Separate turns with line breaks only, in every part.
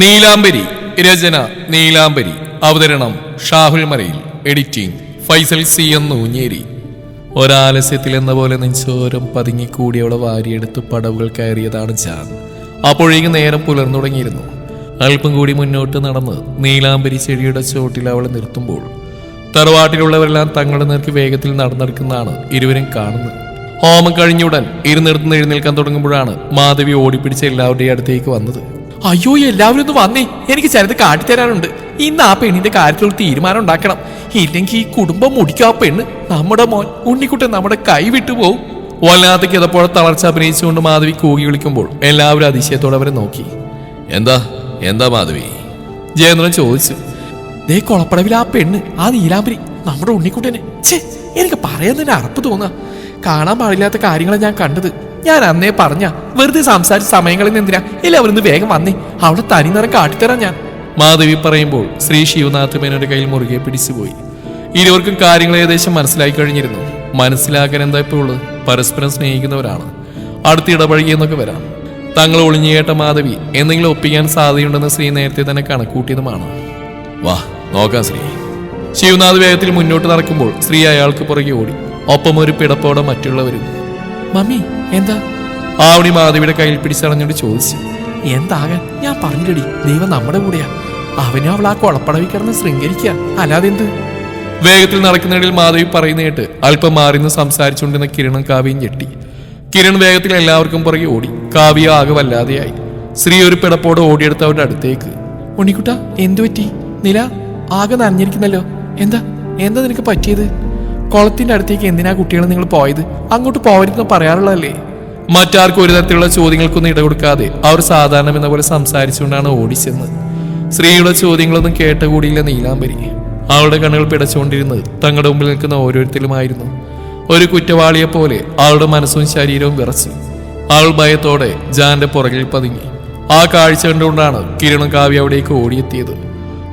നീലാംബരി രചന നീലാംബരി. അവതരണം Shahul മറയിൽ editing Faisal C എന്ന് ഊഞ്ഞേരി ഒരാലസ്യത്തിൽ എന്ന പോലെ നെഞ്ചോരം പതുങ്ങിക്കൂടി അവളെ വാരിയെടുത്ത് പടവുകൾ കയറിയതാണ് ചാൻ അപ്പോഴേക്കും നേരം പുലർന്നു തുടങ്ങിയിരുന്നു അല്പം കൂടി മുന്നോട്ട് നടന്ന് നീലാംബരി ചെടിയുടെ ചോട്ടിൽ അവളെ നിർത്തുമ്പോൾ തറവാട്ടിലുള്ളവരെല്ലാം തങ്ങളുടെ നേർക്ക് വേഗത്തിൽ നടന്നെടുക്കുന്നതാണ് ഇരുവരും കാണുന്നത്. ഹോമം കഴിഞ്ഞുടൻ ഇരുന്നിടത്ത് എഴുന്നേൽക്കാൻ തുടങ്ങുമ്പോഴാണ് മാധവി ഓടിപ്പിടിച്ച് എല്ലാവരുടെയും അടുത്തേക്ക് വന്നത്. അയ്യോ എല്ലാവരും ഒന്ന് വന്നേ. എനിക്ക് ചിലത് കാട്ടിത്തരാനുണ്ട്. ഇന്ന് ആ പെണ്ണിന്റെ കാര്യത്തിൽ ഒരു തീരുമാനം ഉണ്ടാക്കണം. ഇല്ലെങ്കിൽ ഈ കുടുംബം മുടിക്കും ആ പെണ്ണ്. നമ്മുടെ മോൻ ഉണ്ണിക്കുട്ടൻ നമ്മുടെ കൈ വിട്ടുപോകും വല്ലാത്ത കിതപ്പോഴെ തളർച്ച അഭിനയിച്ചുകൊണ്ട് മാധവി കൂകി വിളിക്കുമ്പോൾ എല്ലാവരും അതിശയത്തോടെ അവരെ നോക്കി. എന്താ? എന്താ മാധവി? ജയേന്ദ്രൻ ചോദിച്ചു. ദേ കൊളപ്പടവിൽ ആ പെണ്ണ് ആ നീലാംബരി നമ്മുടെ ഉണ്ണിക്കുട്ടനെ. ഛേ എനിക്ക് പറയാൻ തന്നെ അറപ്പ് തോന്നുക കാണാൻ പാടില്ലാത്ത കാര്യങ്ങളാണ് ഞാൻ കണ്ടത്. ഞാൻ അന്നേ പറഞ്ഞ വെറുതെ സംസാരിച്ച സമയങ്ങളിൽ എന്തിനാ എല്ലാവരും ഒന്ന് വേഗം വന്നേ? അവിടെ തനി നിറം കാട്ടിത്തരാം ഞാൻ. മാധവി പറയുമ്പോൾ ശ്രീ ശിവനാഥ് മേനോന്റെ കയ്യിൽ മുറുകെ പിടിച്ചുപോയി. ഇരുവർക്കും കാര്യങ്ങൾ ഏകദേശം മനസ്സിലായി കഴിഞ്ഞിരുന്നു. മനസ്സിലാക്കാൻ എന്താ ഇപ്പോൾ ഉള്ളത്? പരസ്പരം സ്നേഹിക്കുന്നവരാണ്. അടുത്ത് ഇടപഴകിയെന്നൊക്കെ വരാം. തങ്ങൾ ഒളിഞ്ഞു കേട്ട മാധവി എന്തെങ്കിലും ഒപ്പിക്കാൻ സാധ്യതയുണ്ടെന്ന് ശ്രീ നേരത്തെ തന്നെ കണക്കൂട്ടിയതുമാണ്. വാ നോക്കാം ശ്രീ. ശിവനാഥ് വേഗത്തിൽ മുന്നോട്ട് നടക്കുമ്പോൾ ശ്രീ അയാൾക്ക് പുറകെ ഓടി. ഒപ്പം ഒരു പിടപ്പോടെ മറ്റുള്ളവരും മമ്മി എന്താ? ആവണി മാധവിയുടെ കയ്യിൽ പിടിച്ചടഞ്ഞോണ്ട് ചോദിച്ചു. എന്താകാൻ? ഞാൻ പറഞ്ഞിടി ദൈവം നമ്മുടെ കൂടെയാ. അവനും അവൾ ആ കൊളപ്പടവി കിടന്ന് ശൃംഗരിക്കുക അല്ലാതെ എന്ത് വേഗത്തിൽ നടക്കുന്നതിൽ മാധവി പറയുന്ന കേട്ട് അല്പം മാറിന്ന് സംസാരിച്ചുകൊണ്ടിരുന്ന കിരണും കാവ്യയും ഞെട്ടി. കിരൺ വേഗത്തിൽ എല്ലാവർക്കും പുറകെ ഓടി. കാവ്യ ആകെ വല്ലാതെയായി. ശ്രീ ഒരു പിടപ്പോടെ ഓടിയെടുത്ത് അവരുടെ അടുത്തേക്ക്. ഉണ്ണിക്കുട്ട എന്തു പറ്റി? നില ആകെ നനഞ്ഞിരിക്കുന്നല്ലോ. എന്താ? എന്താ നിനക്ക് പറ്റിയത്? കുളത്തിന്റെ അടുത്തേക്ക് എന്തിനാ കുട്ടികൾ നിങ്ങൾ പോയത്? അങ്ങോട്ട് പോകരുതെന്ന് പറയാറുള്ളതല്ലേ? മറ്റാർക്കും ഒരു തരത്തിലുള്ള ചോദ്യങ്ങൾക്കൊന്നും ഇട കൊടുക്കാതെ അവർ സാധാരണ എന്ന പോലെ സംസാരിച്ചുകൊണ്ടാണ് ഓടിച്ചെന്ന്. സ്ത്രീയുടെ ചോദ്യങ്ങളൊന്നും കേട്ടുകൂടിയില്ല നീലാംബരി. അവളുടെ കണ്ണുകൾ പിടച്ചുകൊണ്ടിരുന്നത് തങ്ങളുടെ മുമ്പിൽ നിൽക്കുന്ന ഓരോരുത്തരുമായിരുന്നു. ഒരു കുറ്റവാളിയെ പോലെ അവളുടെ മനസ്സും ശരീരവും വിറച്ചു. അവൾ ഭയത്തോടെ ജാന്റെ പുറകിൽ പതുങ്ങി. ആ കാഴ്ച കണ്ടുകൊണ്ടാണ് കിരണും കാവ്യ അവിടേക്ക് ഓടിയെത്തിയത്.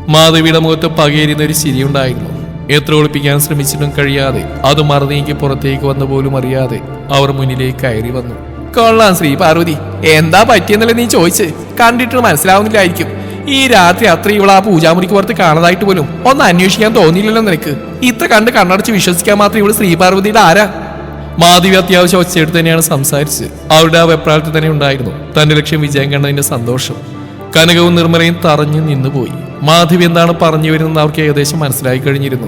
മാധവിയുടെ മുഖത്ത് പകയരുന്ന ഒരു ചിരിയുണ്ടായിരുന്നു. എത്ര ഒളിപ്പിക്കാൻ ശ്രമിച്ചിട്ടും കഴിയാതെ അത് മറന്നേക്ക് പുറത്തേക്ക് വന്ന പോലും അറിയാതെ അവർ മുന്നിലേക്ക് കയറി വന്നു. കൊള്ളാം ശ്രീ പാർവതി. എന്താ പറ്റിയെന്നല്ലേ നീ ചോദിച്ച്? കണ്ടിട്ട് മനസ്സിലാവുന്നില്ലായിരിക്കും. ഈ രാത്രി അത്ര ഇവൾ ആ പൂജാമുറിക്ക് പുറത്ത് കാണാതായിട്ട് പോലും ഒന്ന് അന്വേഷിക്കാൻ തോന്നിയില്ലല്ലോ നിനക്ക്. ഇത്ര കണ്ട് കണ്ണടച്ച് വിശ്വസിക്കാൻ മാത്രം ഇവൾ ശ്രീ പാർവതിയുടെ ആരാ? മാധവി അത്യാവശ്യം ഒച്ചയെടുത്ത് തന്നെയാണ് സംസാരിച്ച് അവരുടെ ആ വെപ്രാളത്തിൽ തന്നെ ഉണ്ടായിരുന്നു. തന്റെ ലക്ഷ്യം വിജയം കണ്ടതിന്റെ സന്തോഷം. കനകവും നിർമ്മലയും തറഞ്ഞു നിന്നുപോയി. മാധവി എന്താണ് പറഞ്ഞു വരുന്നത് അവർക്ക് ഏകദേശം മനസ്സിലായി കഴിഞ്ഞിരുന്നു.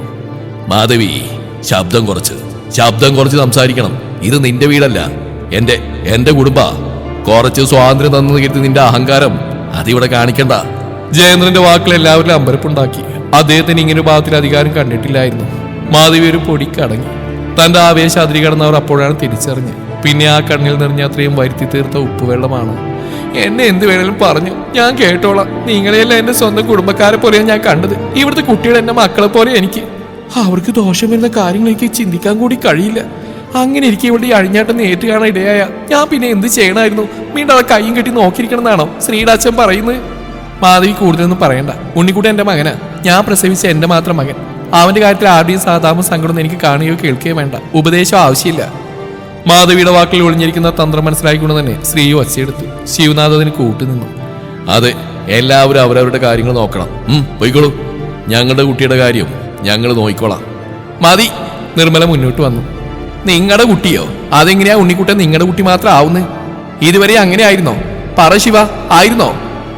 മാധവി ശബ്ദം കുറച്ച്. ശബ്ദം കുറച്ച് സംസാരിക്കണം. ഇത് നിന്റെ വീടല്ല. എന്റെ എന്റെ കുടുംബ. കുറച്ച് സ്വാതന്ത്ര്യം തന്നു കരുതി നിന്റെ അഹങ്കാരം അതിവിടെ കാണിക്കണ്ട. ജയേന്ദ്രന്റെ വാക്കുകൾ എല്ലാവരിലും അമ്പരപ്പുണ്ടാക്കി. അദ്ദേഹത്തിന് ഇങ്ങനെ ഒരു ഭാഗത്തിൽ അധികാരം കണ്ടിട്ടില്ലായിരുന്നു. മാധവി ഒരു പൊടി കടങ്ങി. തന്റെ ആവേശം അതിരി കടന്നവർ അപ്പോഴാണ് തിരിച്ചറിഞ്ഞ് പിന്നെ ആ കണ്ണിൽ നിറഞ്ഞ അത്രയും വരുത്തി തീർത്ത ഉപ്പുവെള്ളമാണ് എന്നെ എന്ത് വേണേലും പറഞ്ഞു. ഞാൻ കേട്ടോളാം. നിങ്ങളെയെല്ലാം എന്റെ സ്വന്തം കുടുംബക്കാരെ പോലെയാണ് ഞാൻ കണ്ടത്. ഇവിടുത്തെ കുട്ടികൾ എന്റെ മക്കളെ പോലെ എനിക്ക്. അവർക്ക് ദോഷം വരുന്ന കാര്യങ്ങൾ എനിക്ക് ചിന്തിക്കാൻ കൂടി കഴിയില്ല. അങ്ങനെ എനിക്ക് ഇവിടെ ഈ അഴിഞ്ഞാട്ടം നേരിട്ട് കാണാൻ ഇടയായ. ഞാൻ പിന്നെ എന്ത് ചെയ്യണമായിരുന്നു വീണ്ടും അവളെ കൈയും കെട്ടി നോക്കിയിരിക്കണം എന്നാണോ ശ്രീടാച്ചൻ പറയുന്നത്? മാധവി കൂടുതലൊന്നും പറയണ്ട. ഉണ്ണിക്കുട്ടി എന്റെ മകനാ. ഞാൻ പ്രസവിച്ച എന്റെ മാത്രം മകൻ. അവന്റെ കാര്യത്തിൽ ആരുടെയും സാധാരണ സങ്കടം എനിക്ക് കാണുകയോ കേൾക്കുകയോ വേണ്ട. ഉപദേശം ആവശ്യമില്ല. മാധവിയുടെ വാക്കിൽ ഒളിഞ്ഞിരിക്കുന്ന തന്ത്രം മനസ്സിലാക്കിക്കൊണ്ട് തന്നെ ശ്രീയു ശിവനാഥ് അതിന് കൂട്ടുനിന്നു. അതെ എല്ലാവരും അവരവരുടെ കാര്യങ്ങൾ നോക്കണം. ഉം, പോയിക്കോളൂ. ഞങ്ങളുടെ കുട്ടിയുടെ കാര്യം ഞങ്ങൾ നോക്കിക്കോളാം. മതി നിർമ്മല മുന്നോട്ട് വന്നു. നിങ്ങളുടെ കുട്ടിയോ? അതെങ്ങനെയാ ഉണ്ണിക്കുട്ടൻ നിങ്ങളുടെ കുട്ടി മാത്രം ആവുന്നു? ഇതുവരെ അങ്ങനെ ആയിരുന്നോ? പറ ശിവ ആയിരുന്നോ?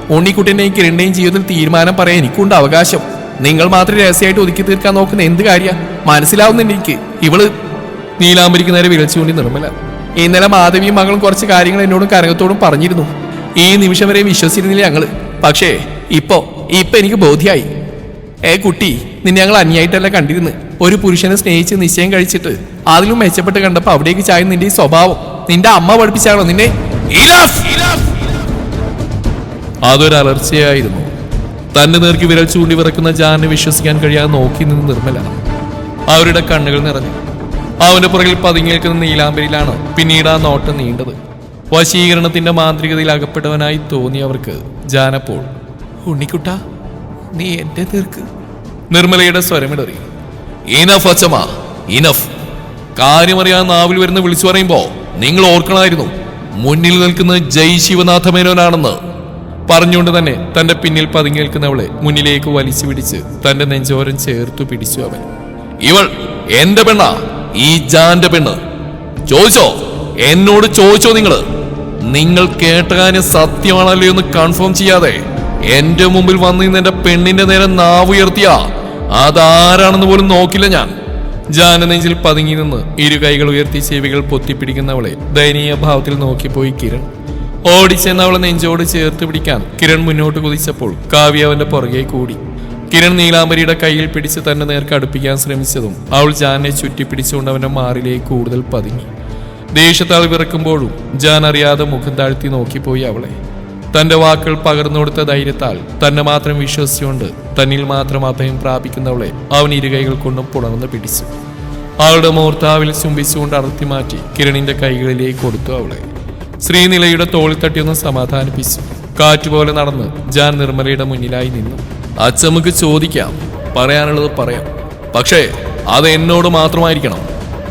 ഉണ്ണിക്കുട്ടിന്റെയും കിരണിന്റെയും ജീവിതത്തിൽ തീരുമാനം പറയാൻ എനിക്കുണ്ട് അവകാശം. നിങ്ങൾ മാത്രം രഹസ്യമായിട്ട് ഒതുക്കി തീർക്കാൻ നോക്കുന്ന എന്ത് കാര്യ? മനസ്സിലാവുന്നുണ്ട് എനിക്ക്. ഇവൾ നീലാംബരിക്ക് നേരെ വിളിച്ചുകൊണ്ട് നിർമ്മല. ഇന്നലെ മാധവിയും മകളും കുറച്ച് കാര്യങ്ങൾ എന്നോടും കരകത്തോടും പറഞ്ഞിരുന്നു. ഈ നിമിഷം വരെ വിശ്വസിച്ചിരുന്നില്ല ഞങ്ങൾ. പക്ഷേ ഇപ്പോ ഇപ്പൊ എനിക്ക് ബോധ്യായി. ഏ കുട്ടി നിന്നെ ഞങ്ങൾ അന്യായിട്ടല്ല കണ്ടിരുന്നു. ഒരു പുരുഷനെ സ്നേഹിച്ച് നിശ്ചയം കഴിച്ചിട്ട് അതിലും മെച്ചപ്പെട്ട് കണ്ടപ്പോ അവിടേക്ക് ചായ നിന്റെ ഈ സ്വഭാവം നിന്റെ അമ്മ പഠിപ്പിച്ചാണോ നിന്നെ? അതൊരലർച്ചയായിരുന്നു തന്റെ നേർക്ക് വിരൽ ചൂണ്ടി വിറക്കുന്ന ജാനെ വിശ്വസിക്കാൻ കഴിയാതെ നോക്കി നിന്ന് നിർമ്മല. അവരുടെ കണ്ണുകൾ നിറഞ്ഞു. അവന്റെ പുറകിൽ പതുങ്ങി നിൽക്കുന്ന നീലാംബരിയിലാണ് പിന്നീട് ആ നോട്ടം നീണ്ടത്. വശീകരണത്തിന്റെ മാന്ത്രികതയിൽ അകപ്പെട്ടവനായി തോന്നി അവർക്ക് ജാനപ്പോൾ ഉണ്ണിക്കുട്ട നീ എന്റെ തീർക്ക് നിർമ്മലയുടെ സ്വരമിടറി. ഇനഫ് അച്ചമ്മ ഇനഫ് കാര്യമറിയാൻ നാവിൽ വരുന്ന വിളിച്ചു പറയുമ്പോ നിങ്ങൾ ഓർക്കണമായിരുന്നു മുന്നിൽ നിൽക്കുന്ന ജയ് ശിവനാഥ മേനോനാണെന്ന് പറഞ്ഞുകൊണ്ട് തന്നെ തന്റെ പിന്നിൽ പതുങ്ങി നിൽക്കുന്നവളെ മുന്നിലേക്ക് വലിച്ചു പിടിച്ച് തന്റെ നെഞ്ചോരം ചേർത്തു പിടിച്ചു അവൻ. ഇവൾ എന്റെ പെണ്ണാ ഈ ജാന്റെ പെണ്ണ്. ചോദിച്ചോ? എന്നോട് ചോദിച്ചോ നിങ്ങൾ? നിങ്ങൾ കേട്ട കാര്യം സത്യമാണല്ലോ എന്ന് കൺഫേം ചെയ്യാതെ എന്റെ മുമ്പിൽ വന്ന് നിന്ന് എന്റെ പെണ്ണിന്റെ നേരെ നാവുയർത്തിയ അതാരാണെന്ന് പോലും നോക്കില്ല ഞാൻ. ജാന നെഞ്ചിൽ പതുങ്ങി നിന്ന് ഇരു കൈകൾ ഉയർത്തി ചെവികൾ പൊത്തിപ്പിടിക്കുന്നവളെ ദയനീയ ഭാവത്തിൽ നോക്കിപ്പോയി കിരൺ. ഓടിച്ചെന്ന് അവളെ നെഞ്ചോട് ചേർത്ത് പിടിക്കാൻ കിരൺ മുന്നോട്ട് കുതിച്ചപ്പോൾ കാവ്യ അവന്റെ പുറകെ കൂടി. കിരൺ നീലാംബരിയുടെ കയ്യിൽ പിടിച്ച് തന്നെ നേർക്ക് അടുപ്പിക്കാൻ ശ്രമിച്ചതും അവൾ ജാനെ ചുറ്റിപ്പിടിച്ചുകൊണ്ട് അവന്റെ മാറിലേക്ക് കൂടുതൽ പതുങ്ങി. ദേഷ്യത്താൽ വിറക്കുമ്പോഴും ജാൻ അറിയാതെ മുഖം താഴ്ത്തി നോക്കിപ്പോയി അവളെ. തന്റെ വാക്കുകൾ പകർന്നു കൊടുത്ത ധൈര്യത്താൽ തന്നെ മാത്രം വിശ്വസിച്ചുകൊണ്ട് തന്നിൽ മാത്രം അഭയം പ്രാപിക്കുന്നവളെ അവൻ ഇരുകൈകൾ കൊണ്ടും പുണർന്ന് പിടിച്ചു. അവളുടെ മൂർത്താവിൽ ചുംബിച്ചുകൊണ്ട് അടർത്തി മാറ്റി കിരണിന്റെ കൈകളിലേക്ക് കൊടുത്തു അവളെ. ശ്രീനിലയുടെ തോളിൽ തട്ടിയൊന്ന് സമാധാനിപ്പിച്ചു. കാറ്റുപോലെ നടന്ന് ജാൻ നിർമ്മലയുടെ മുന്നിലായി നിന്നു. അച്ചമ്മക്ക് ചോദിക്കാം. പറയാനുള്ളത് പറയാം. പക്ഷേ അത് എന്നോട് മാത്രമായിരിക്കണം.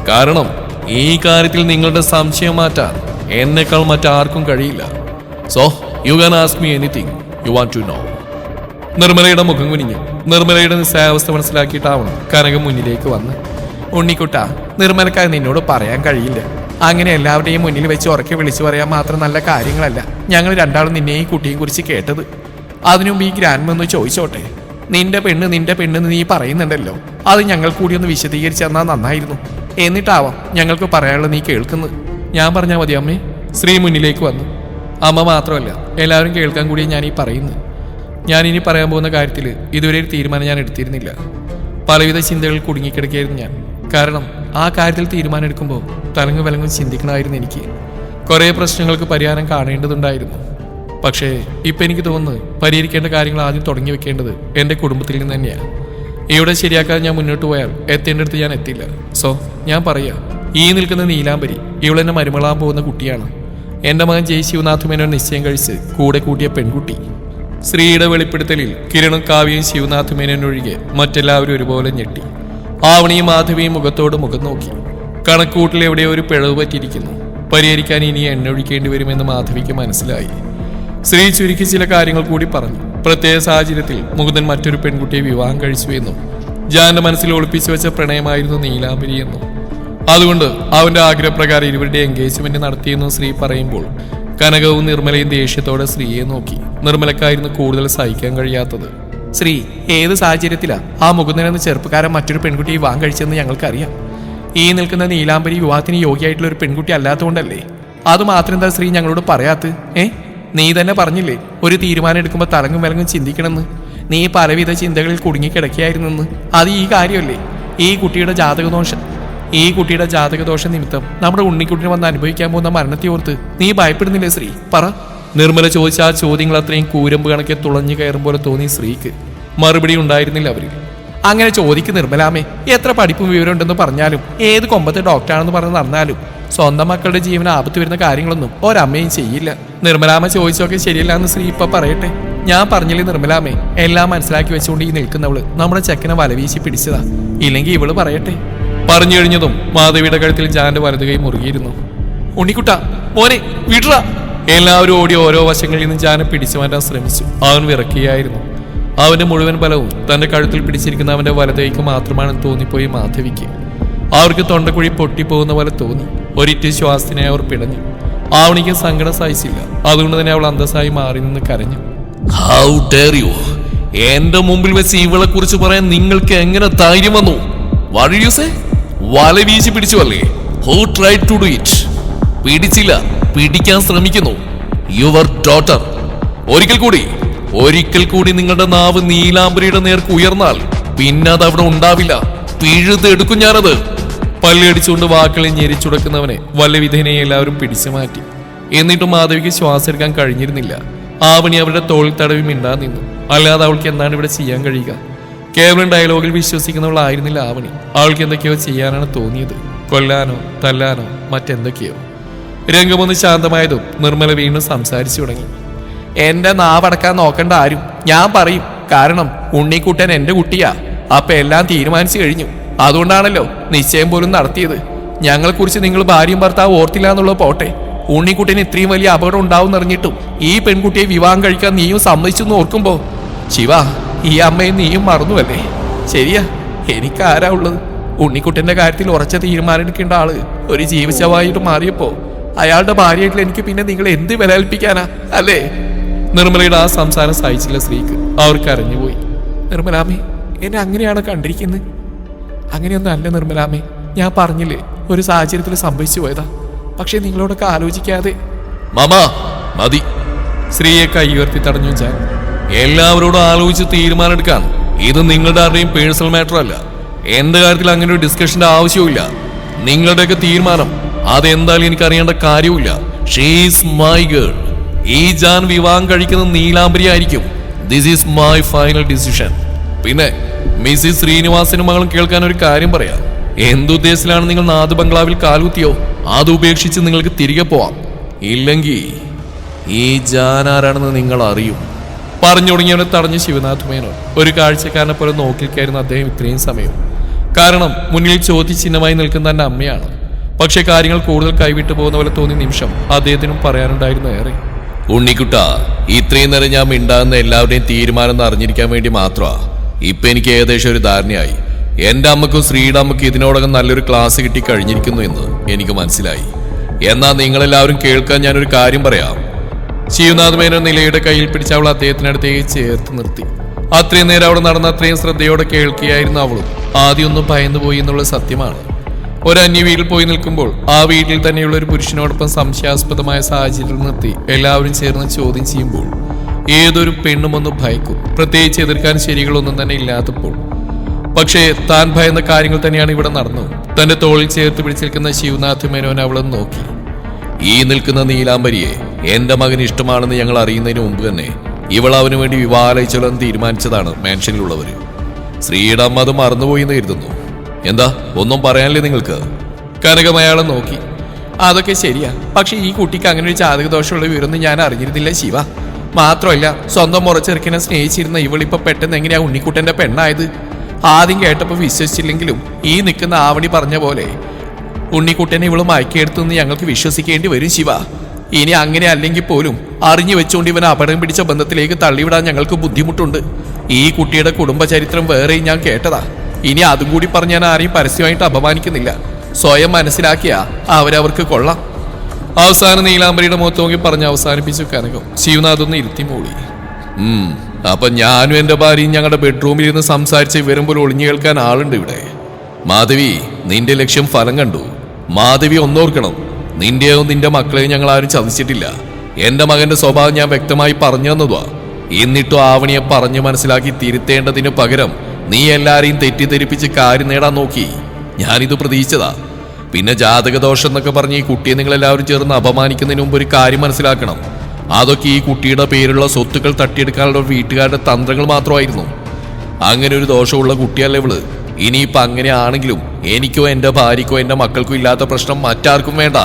കാരണം ഈ കാര്യത്തിൽ നിങ്ങളുടെ സംശയം മാറ്റാൻ എന്നെക്കാൾ മറ്റാർക്കും കഴിയില്ല. So you can ask me anything you want to know നിർമ്മലയുടെ മുഖം കുനിഞ്ഞു നിർമ്മലയുടെ നിസ്സായാവസ്ഥ മനസ്സിലാക്കിയിട്ടാവണം കനകം മുന്നിലേക്ക് വന്ന്. ഉണ്ണിക്കുട്ട നിർമ്മലക്കാർ നിന്നോട് പറയാൻ കഴിയില്ല. അങ്ങനെ എല്ലാവരുടെയും മുന്നിൽ വെച്ച് ഉറക്കെ വിളിച്ചു പറയാൻ മാത്രം നല്ല കാര്യങ്ങളല്ല. ഞങ്ങൾ രണ്ടാളും നിന്നെയും ഈ കുട്ടിയെയും കുറിച്ച് കേട്ടത്. അതിനുമുമ്പ് ഈ ഗ്രാൻഡ് ഒന്ന് ചോദിച്ചോട്ടെ? നിന്റെ പെണ്ണ് നിന്റെ പെണ്ണെന്ന് നീ പറയുന്നുണ്ടല്ലോ. അത് ഞങ്ങൾ കൂടി ഒന്ന് വിശദീകരിച്ച് തന്നാൽ നന്നായിരുന്നു. എന്നിട്ടാവാം ഞങ്ങൾക്ക് പറയാനുള്ളത് നീ കേൾക്കുന്നത്. ഞാൻ പറഞ്ഞാൽ മതി അമ്മേ. ശ്രീ മുന്നിലേക്ക് വന്നു. അമ്മ മാത്രമല്ല എല്ലാവരും കേൾക്കാൻ കൂടി ഞാൻ ഈ പറയുന്നത്. ഞാൻ ഇനി പറയാൻ പോകുന്ന കാര്യത്തിൽ ഇതുവരെ ഒരു തീരുമാനം ഞാൻ എടുത്തിരുന്നില്ല. പലവിധ ചിന്തകളിൽ കുടുങ്ങിക്കിടക്കുകയായിരുന്നു ഞാൻ. കാരണം ആ കാര്യത്തിൽ തീരുമാനം എടുക്കുമ്പോൾ തലങ്ങും വിലങ്ങും ചിന്തിക്കണമായിരുന്നു എനിക്ക്. കുറേ പ്രശ്നങ്ങൾക്ക് പരിഹാരം കാണേണ്ടതുണ്ടായിരുന്നു. പക്ഷേ ഇപ്പം എനിക്ക് തോന്നുന്നത് പരിഹരിക്കേണ്ട കാര്യങ്ങൾ ആദ്യം തുടങ്ങി വെക്കേണ്ടത് എന്റെ കുടുംബത്തിൽ നിന്ന് തന്നെയാണ് ഇവിടെ ശരിയാക്കാൻ ഞാൻ മുന്നോട്ട് പോയാൽ എത്തേണ്ടടുത്ത് ഞാൻ എത്തില്ല സോ ഞാൻ പറയാ ഈ നിൽക്കുന്ന നീലാംബരി ഇവളെന്നെ മരുമളാൻ പോകുന്ന കുട്ടിയാണ്. എന്റെ മകൻ ജയ് ശിവനാഥ് മേനോൻ നിശ്ചയം കഴിച്ച് കൂടെ കൂട്ടിയ പെൺകുട്ടി. ശ്രീയുടെ വെളിപ്പെടുത്തലിൽ കിരണും കാവ്യയും ശിവനാഥ് മേനോൻ ഒഴികെ മറ്റെല്ലാവരും ഒരുപോലെ ഞെട്ടി. ആവണിയും മാധവിയും മുഖത്തോട് മുഖം നോക്കി. കണക്കൂട്ടിൽ എവിടെയോ ഒരു പിഴവ് പറ്റിയിരിക്കുന്നു. പരിഹരിക്കാൻ ഇനി എണ്ണ ഒഴിക്കേണ്ടി വരുമെന്ന് മാധവിക്ക് മനസ്സിലായി. ശ്രീ ചുരുക്കി ചില കാര്യങ്ങൾ കൂടി പറഞ്ഞു. പ്രത്യേക സാഹചര്യത്തിൽ മുകുന്ദൻ മറ്റൊരു പെൺകുട്ടിയെ വിവാഹം കഴിച്ചു എന്നും ജാന്റെ മനസ്സിൽ ഒളിപ്പിച്ചു വെച്ച പ്രണയമായിരുന്നു നീലാംബരി എന്നും. അതുകൊണ്ട് അവന്റെ ആഗ്രഹപ്രകാരം ഇരുവരുടെ എൻഗേജ്മെന്റ് നടത്തിയെന്നും ശ്രീ പറയുമ്പോൾ കനകവും നിർമ്മലയും ദേഷ്യത്തോടെ ശ്രീയെ നോക്കി. നിർമ്മലക്കായിരുന്നു കൂടുതൽ സഹിക്കാൻ കഴിയാത്തത്. ശ്രീ ഏത് സാഹചര്യത്തിലാ ആ മുകുന്ദൻ എന്ന ചെറുപ്പക്കാരൻ മറ്റൊരു പെൺകുട്ടിയെ വിവാഹം കഴിച്ചെന്ന് ഞങ്ങൾക്കറിയാം. ഈ നിൽക്കുന്ന നീലാംബരി വിവാഹത്തിന് യോഗ്യമായിട്ടുള്ള ഒരു പെൺകുട്ടി അല്ലാത്തതുകൊണ്ടല്ലേ? അത് മാത്രം എന്താ ശ്രീ ഞങ്ങളോട് പറയാത്ത ഏ? നീ തന്നെ പറഞ്ഞില്ലേ ഒരു തീരുമാനം എടുക്കുമ്പോൾ തലങ്ങും വിലങ്ങും ചിന്തിക്കണമെന്ന്. നീ പലവിധ ചിന്തകളിൽ കുടുങ്ങിക്കിടക്കുകയായിരുന്നെന്ന്. അത് ഈ കാര്യമല്ലേ? ഈ കുട്ടിയുടെ ജാതകദോഷം. ഈ കുട്ടിയുടെ ജാതകദോഷ നിമിത്തം നമ്മുടെ ഉണ്ണിക്കുട്ടിന് വന്ന് അനുഭവിക്കാൻ പോകുന്ന മരണത്തെ ഓർത്ത് നീ ഭയപ്പെടുന്നില്ലേ ശ്രീ? പറ. നിർമ്മല ചോദിച്ച ആ ചോദ്യങ്ങൾ അത്രയും കൂരമ്പ് കണക്കെ തുളഞ്ഞു കയറും പോലെ തോന്നി ശ്രീക്ക്. മറുപടി ഉണ്ടായിരുന്നില്ല അവരിൽ. അങ്ങനെ ചോദിക്കും നിർമ്മലാമേ എത്ര പഠിപ്പും വിവരം ഉണ്ടെന്ന് പറഞ്ഞാലും ഏത് കൊമ്പത്തെ ഡോക്ടറാണെന്ന് പറഞ്ഞ് നടന്നാലും സ്വന്തം മക്കളുടെ ജീവൻ ആപത്ത് വരുന്ന കാര്യങ്ങളൊന്നും ഒരമ്മയും ചെയ്യില്ല. നിർമ്മലാമ ചോദിച്ചൊക്കെ ശരിയല്ല എന്ന് ശ്രീ ഇപ്പൊ പറയട്ടെ. ഞാൻ പറഞ്ഞില്ലേ നിർമ്മലാമേ എല്ലാം മനസ്സിലാക്കി വെച്ചുകൊണ്ട് ഈ നിൽക്കുന്നവൾ നമ്മുടെ ചെക്കനെ വലവീശി പിടിച്ചതാ. ഇല്ലെങ്കിൽ ഇവൾ പറയട്ടെ. പറഞ്ഞു കഴിഞ്ഞതും മാധവിയുടെ കഴുത്തിൽ ജാന്റെ വലതുകൈ മുറുകിയിരുന്നു. ഉണ്ണിക്കുട്ട മോനെ വിടറ. എല്ലാവരും ഓടി ഓരോ വശങ്ങളിൽ നിന്നും ജാനെ പിടിച്ചു മാറ്റാൻ ശ്രമിച്ചു. അവൻ വിറക്കുകയായിരുന്നു അവന്റെ മുഴുവൻ ബലവും തന്റെ കഴുത്തിൽ പിടിച്ചിരിക്കുന്ന അവന്റെ വലതേക്ക് മാത്രമാണെന്ന് തോന്നിപ്പോയി മാധവിക്ക്. അവർക്ക് തൊണ്ടക്കുഴി പൊട്ടിപ്പോകുന്ന പോലെ തോന്നി. ഒരിറ്റ് ശ്വാസത്തിനെ അവർ പിടഞ്ഞു. ആവണിക്ക് സങ്കടം സഹിച്ചില്ല. അതുകൊണ്ട് തന്നെ അവൾ അന്തസ്സായി മാറി നിന്ന് കരഞ്ഞു. എന്റെ മുമ്പിൽ വെച്ച് ഇവളെ കുറിച്ച് പറയാൻ നിങ്ങൾക്ക് എങ്ങനെ ധൈര്യം വന്നു? വല വീശി പിടിച്ചു അല്ലേ? Who try to do it പിടിച്ചില്ല. പിടിക്കാൻ ശ്രമിക്കുന്നു. യുവർ ഡോട്ടർ ഒരിക്കൽ കൂടി ഒരിക്കൽ കൂടി നിങ്ങളുടെ നാവ് നീലാംബരിയുടെ നേർക്ക് ഉയർന്നാൽ പിന്നെ അത് അവിടെ ഉണ്ടാവില്ല. പിഴുതെടുക്കും ഞാനത്. പല്ലടിച്ചുകൊണ്ട് വാക്കുകളെ ഞെരിച്ചുടക്കുന്നവനെ വല്ല വിധേനെ എല്ലാവരും പിടിച്ചു മാറ്റി. എന്നിട്ടും മാധവിക്ക് ശ്വാസം എടുക്കാൻ കഴിഞ്ഞിരുന്നില്ല. ആവണി അവരുടെ തോളിൽ തടവി മിണ്ടാ നിന്നു. അല്ലാതെ അവൾക്ക് എന്താണ് ഇവിടെ ചെയ്യാൻ കഴിയുക? കേവലം ഡയലോഗിൽ വിശ്വസിക്കുന്നവളായിരുന്നില്ല ആവണി. അവൾക്ക് എന്തൊക്കെയോ ചെയ്യാനാണ് തോന്നിയത്. കൊല്ലാനോ തല്ലാനോ മറ്റെന്തൊക്കെയോ. രംഗമൊന്ന് ശാന്തമായതും നിർമ്മല വീണ്ടും സംസാരിച്ചു തുടങ്ങി. എന്റെ നാവടക്കാൻ നോക്കണ്ട ആരും. ഞാൻ പറയും കാരണം ഉണ്ണിക്കുട്ടൻ എന്റെ കുട്ടിയാ. അപ്പൊ എല്ലാം തീരുമാനിച്ചു കഴിഞ്ഞു. അതുകൊണ്ടാണല്ലോ നിശ്ചയം പോലും നടത്തിയത്. ഞങ്ങളെക്കുറിച്ച് നിങ്ങൾ ഭാര്യയും ഭർത്താവ് ഓർത്തില്ല എന്നുള്ളത് പോട്ടെ. ഉണ്ണിക്കുട്ടിന് ഇത്രയും വലിയ അപകടം ഉണ്ടാവും അറിഞ്ഞിട്ടും ഈ പെൺകുട്ടിയെ വിവാഹം കഴിക്കാൻ നീയും സമ്മതിച്ചു എന്ന് ഓർക്കുമ്പോ ശിവ ഈ അമ്മയെ നീയും മറന്നുവല്ലേ? ശരിയാ എനിക്ക് ആരാ ഉള്ളത്. ഉണ്ണിക്കുട്ടിന്റെ കാര്യത്തിൽ ഉറച്ച തീരുമാനമെടുക്കേണ്ട ആൾ ഒരു ജീവശവായിട്ട് മാറിയപ്പോ അയാളുടെ ഭാര്യയായിട്ട് എനിക്ക് പിന്നെ നിങ്ങൾ എന്ത് വിലകൽപ്പിക്കാനാ? അല്ലേ? നിർമ്മലയുടെ ആ സംസാരം സഹിച്ചില്ല സ്ത്രീക്ക് അവർക്ക് അറിഞ്ഞുപോയി. നിർമ്മലാമേ എന്നെ അങ്ങനെയാണ് കണ്ടിരിക്കുന്നത് അങ്ങനെയൊന്നും അല്ല നിർമ്മലാമേ ഞാൻ പറഞ്ഞില്ലേ ഒരു സാഹചര്യത്തിൽ സംഭവിച്ചു പോയതാ. പക്ഷെ നിങ്ങളോടൊക്കെ ആലോചിക്കാതെ മാമാ മതി. സ്ത്രീയെ കൈ ഉയർത്തി തടഞ്ഞു ഞാൻ. എല്ലാവരോടും ആലോചിച്ച് തീരുമാനമെടുക്കാൻ ഇത് നിങ്ങളുടെ ആരുടെയും പേഴ്സണൽ മാറ്റർ അല്ല. എന്റെ കാര്യത്തിൽ അങ്ങനെ ഒരു ഡിസ്കഷന്റെ ആവശ്യവുമില്ല. നിങ്ങളുടെയൊക്കെ തീരുമാനം അതെന്തായാലും എനിക്ക് അറിയേണ്ട കാര്യവുമില്ല ഷീസ് മൈ ഗേൾ ഈ ജാൻ വിവാഹം കഴിക്കുന്നത് നീലാംബരി ആയിരിക്കും. This is my final decision പിന്നെ മിസ്സിസ് ശ്രീനിവാസനും മകളും കേൾക്കാൻ ഒരു കാര്യം പറയാം. എന്തുദ്ദേശത്തിലാണ് നിങ്ങൾ നാദ് ബംഗ്ലാവിൽ കാലുത്തിയോ അത് ഉപേക്ഷിച്ച് നിങ്ങൾക്ക് തിരികെ പോവാം. ഇല്ലെങ്കിൽ ഈ ജാൻ ആരാണെന്ന് നിങ്ങൾ അറിയും. പറഞ്ഞു തുടങ്ങിയവനെ തടഞ്ഞ ശിവനാഥ് മേനോൻ. ഒരു കാഴ്ചക്കാരനെ പോലെ നോക്കിക്കായിരുന്നു അദ്ദേഹം ഇത്രയും സമയം. കാരണം മുന്നിൽ ചോദ്യചിഹ്നമായി നിൽക്കുന്ന തന്റെ അമ്മയാണ്. പക്ഷേ കാര്യങ്ങൾ കൂടുതൽ കൈവിട്ടു പോകുന്ന പോലെ തോന്നിയ നിമിഷം അദ്ദേഹത്തിനും പറയാനുണ്ടായിരുന്നു ഏറെ. ഉണ്ണിക്കുട്ട ഇത്രയും നേരം ഞാൻ മിണ്ടാകുന്ന എല്ലാവരുടെയും തീരുമാനം എന്ന് അറിഞ്ഞിരിക്കാൻ വേണ്ടി മാത്രമാ. ഇപ്പൊ എനിക്ക് ഏകദേശം ഒരു ധാരണയായി. എന്റെ അമ്മക്കും ശ്രീയുടെ അമ്മക്കും ഇതിനോടകം നല്ലൊരു ക്ലാസ് കിട്ടി കഴിഞ്ഞിരിക്കുന്നു എന്ന് എനിക്ക് മനസ്സിലായി. എന്നാൽ നിങ്ങളെല്ലാവരും കേൾക്കാൻ ഞാനൊരു കാര്യം പറയാം. ശിവനാഥ് മേനോൻ നിലയുടെ കയ്യിൽ പിടിച്ച് അവൾ അദ്ദേഹത്തിനടുത്തേക്ക് ചേർത്ത് നിർത്തി. അത്രയും നേരം അവിടെ നടന്ന അത്രയും ശ്രദ്ധയോടെ കേൾക്കുകയായിരുന്നു അവളും. ആദ്യമൊന്നും ഭയന്നു പോയി എന്നുള്ള സത്യമാണ്. ഒരു അന്യ വീട്ടിൽ പോയി നിൽക്കുമ്പോൾ ആ വീട്ടിൽ തന്നെയുള്ള ഒരു പുരുഷനോടൊപ്പം സംശയാസ്പദമായ സാഹചര്യം നിർത്തി എല്ലാവരും ചേർന്ന് ചോദ്യം ചെയ്യുമ്പോൾ ഏതൊരു പെണ്ണും ഭയക്കും. പ്രത്യേകിച്ച് എതിർക്കാൻ ശരികളൊന്നും തന്നെ ഇല്ലാത്തപ്പോൾ. പക്ഷേ താൻ ഭയന്ന കാര്യങ്ങൾ തന്നെയാണ് ഇവിടെ നടന്നത് തന്റെ തോളിൽ ചേർത്ത് പിടിച്ചിരിക്കുന്ന ശിവനാഥ് മേനോൻ അവളെ നോക്കി. ഈ നിൽക്കുന്ന നീലാംബരിയെ എന്റെ മകൻ ഇഷ്ടമാണെന്ന് ഞങ്ങൾ അറിയുന്നതിന് മുമ്പ് തന്നെ ഇവൾ അവന് വേണ്ടി വിവാഹ വിവാഹാലോചിച്ചോളാൻ തീരുമാനിച്ചതാണ് മാൻഷനിലുള്ളവര് ശ്രീയുടെ അമ്മ അത് മറന്നുപോയി എന്ന് കരുതുന്നു. എന്താ? ഒന്നും പറയാനില്ലേ നിങ്ങൾക്ക്? കനകം അയാളെ നോക്കി. അതൊക്കെ ശരിയാ. പക്ഷെ ഈ കുട്ടിക്ക് അങ്ങനെ ഒരു ജാതക ദോഷമുള്ള വിവരമൊന്നും ഞാൻ അറിഞ്ഞിരുന്നില്ല ശിവ. മാത്രമല്ല സ്വന്തം മുറച്ചെറുക്കിനെ സ്നേഹിച്ചിരുന്ന ഇവളിപ്പോ പെട്ടെന്ന് എങ്ങനെയാ ഉണ്ണിക്കുട്ടന്റെ പെണ്ണായത്? ആദ്യം കേട്ടപ്പോൾ വിശ്വസിച്ചില്ലെങ്കിലും ഈ നിൽക്കുന്ന ആവണി പറഞ്ഞ പോലെ ഉണ്ണിക്കുട്ടനെ ഇവൾ മയക്കെടുത്തെന്ന് ഞങ്ങൾക്ക് വിശ്വസിക്കേണ്ടി വരും ശിവ. ഇനി അങ്ങനെ അല്ലെങ്കിൽ പോലും അറിഞ്ഞു വെച്ചുകൊണ്ട് ഇവൻ അപകടം പിടിച്ച ബന്ധത്തിലേക്ക് തള്ളിവിടാൻ ഞങ്ങൾക്ക് ബുദ്ധിമുട്ടുണ്ട്. ഈ കുട്ടിയുടെ കുടുംബചരിത്രം വേറെയും ഞാൻ കേട്ടതാ. ഇനി അതും കൂടി പറഞ്ഞ് ഞാൻ ആരെയും പരസ്യമായിട്ട് അപമാനിക്കുന്നില്ല. സ്വയം മനസ്സിലാക്കിയ അവരവർക്ക് കൊള്ളാം. അവസാനം നീലാംബരിയുടെ മുഖത്ത് നോക്കി പറഞ്ഞ് അവസാനിപ്പിച്ചു കനകം. ശിവനാഥ് ഒന്ന് ഇരുത്തി മൂളി അപ്പൊ ഞാനും എന്റെ ഭാര്യയും ഞങ്ങളുടെ ബെഡ്റൂമിൽ ഇരുന്ന് സംസാരിച്ച് വരുമ്പോൾ ഒളിഞ്ഞു കേൾക്കാൻ ആളുണ്ട് ഇവിടെ. മാധവി നിന്റെ ലക്ഷ്യം ഫലം കണ്ടു. മാധവി ഒന്നോർക്കണം. നിന്റെയോ നിന്റെ മക്കളെയും ഞങ്ങൾ ആരും ചതിച്ചിട്ടില്ല. എന്റെ മകന്റെ സ്വഭാവം ഞാൻ വ്യക്തമായി പറഞ്ഞു തന്നതുവാ. എന്നിട്ടും ആവണിയെ പറഞ്ഞു മനസ്സിലാക്കി തിരുത്തേണ്ടതിന് പകരം നീ എല്ലാരെയും തെറ്റിദ്ധരിപ്പിച്ച് കാര്യം നേടാൻ നോക്കി. ഞാനിത് പ്രതീക്ഷിച്ചതാ. പിന്നെ ജാതകദോഷം എന്നൊക്കെ പറഞ്ഞ് ഈ കുട്ടിയെ നിങ്ങളെല്ലാവരും ചേർന്ന് അപമാനിക്കുന്നതിന് മുമ്പ് ഒരു കാര്യം മനസ്സിലാക്കണം. അതൊക്കെ ഈ കുട്ടിയുടെ പേരുള്ള സ്വത്തുക്കൾ തട്ടിയെടുക്കാനുള്ള വീട്ടുകാരുടെ തന്ത്രങ്ങൾ മാത്രമായിരുന്നു. അങ്ങനെ ഒരു ദോഷമുള്ള കുട്ടിയല്ല ഇവൾ. ഇനിയിപ്പൊ അങ്ങനെ ആണെങ്കിലും എനിക്കോ എന്റെ ഭാര്യക്കോ എന്റെ മക്കൾക്കോ ഇല്ലാത്ത പ്രശ്നം മറ്റാർക്കും വേണ്ട.